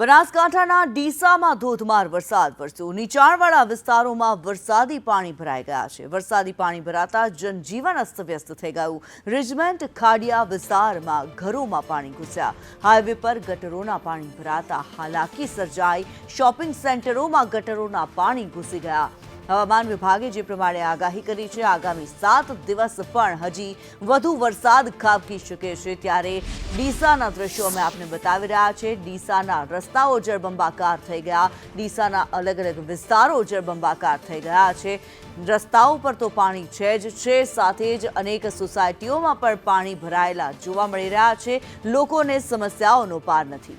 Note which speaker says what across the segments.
Speaker 1: બનાસકાંઠાના ડીસામાં ધોધમાર વરસાદ વરસ્યો. નીચાણવાળા વિસ્તારોમાં વરસાદી પાણી ભરાઈ ગયા છે. વરસાદી પાણી ભરાતા જનજીવન અસ્તવ્યસ્ત થઈ ગયું. રિજમેન્ટ ખાડિયા વિસ્તારમાં ઘરોમાં પાણી ઘૂસ્યા. હાઈવે પર ગટરોના પાણી ભરાતા હાલાકી સર્જાઈ. શોપિંગ સેન્ટરોમાં ગટરોના પાણી ઘૂસી ગયા. હવામાન વિભાગે જે પ્રમાણે આગાહી કરી છે, આગામી સાત દિવસ પણ હજી વધુ વરસાદ ખાબકી શકે છે. ત્યારે ડીસાના દ્રશ્યો અમે આપને બતાવી રહ્યા છે. ડીસાના રસ્તાઓ જળબંબાકાર થઈ ગયા. ડીસાના અલગ અલગ વિસ્તારો જળબંબાકાર થઈ ગયા છે. રસ્તાઓ પર તો પાણી છે જ છે. સાથે જ અનેક સોસાયટીઓમાં પણ પાણી ભરાયેલા જોવા મળી રહ્યા છે. લોકોને સમસ્યાઓનો પાર નથી.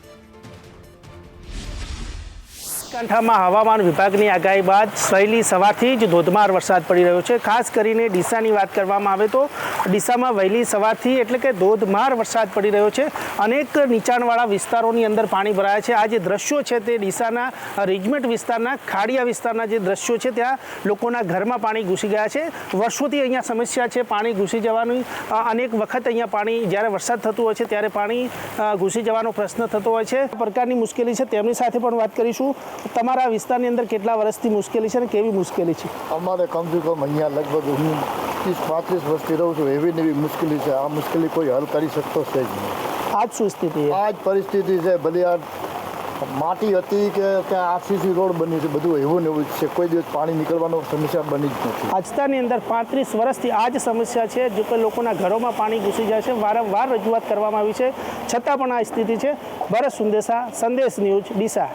Speaker 2: બનાસકાંઠામાં હવામાન વિભાગની આગાહી બાદ સહેલી સવારથી જ ધોધમાર વરસાદ પડી રહ્યો છે. ખાસ કરીને ડીસાની વાત કરવામાં આવે તો ડીસામાં વહેલી સવારથી એટલે કે ધોધમાર વરસાદ પડી રહ્યો છે. અનેક નીચાણવાળા વિસ્તારોની અંદર પાણી ભરાયા છે. આ જે દ્રશ્યો છે તે ડીસાના રિજમેન્ટ વિસ્તારના, ખાડિયા વિસ્તારના જે દ્રશ્યો છે, ત્યાં લોકોના ઘરમાં પાણી ઘૂસી ગયા છે. વર્ષોથી અહીંયા સમસ્યા છે, પાણી ઘૂસી જવાની. અનેક વખત અહીંયા પાણી, જ્યારે વરસાદ થતું હોય છે, ત્યારે પાણી ઘૂસી જવાનો પ્રશ્ન થતો હોય છે. પ્રકારની મુશ્કેલી છે. તેમની સાથે પણ વાત કરીશું. તમારા વિસ્તારની અંદર કેટલા વર્ષથી મુશ્કેલી છે અને કેવી મુશ્કેલી છે?
Speaker 3: અમારે કમસે કમ અહીંયા લગભગ હું ત્રીસ પાંત્રીસ વર્ષથી રહું છું. એવી નવી મુશ્કેલી છે. આ મુશ્કેલી કોઈ હલ કરી શકતો છે જ નહીં.
Speaker 2: આજ શું સ્થિતિ આજ
Speaker 3: આ જ પરિસ્થિતિ છે. ભલે માટી હતી કે ત્યાં આરસીસી રોડ બની છે. બધું એવું ને એવું જ છે. કોઈ દિવસ પાણી નીકળવાનો સમસ્યા બની જ નથી.
Speaker 2: આજતાની અંદર પાંત્રીસ વર્ષથી આ જ સમસ્યા છે જો કે લોકોના ઘરોમાં પાણી ઘૂસી જાય છે. વારંવાર રજૂઆત કરવામાં આવી છે. છતાં પણ આ સ્થિતિ છે. ભરત સુંદેસા સંદેશ ન્યૂઝ ડીસા.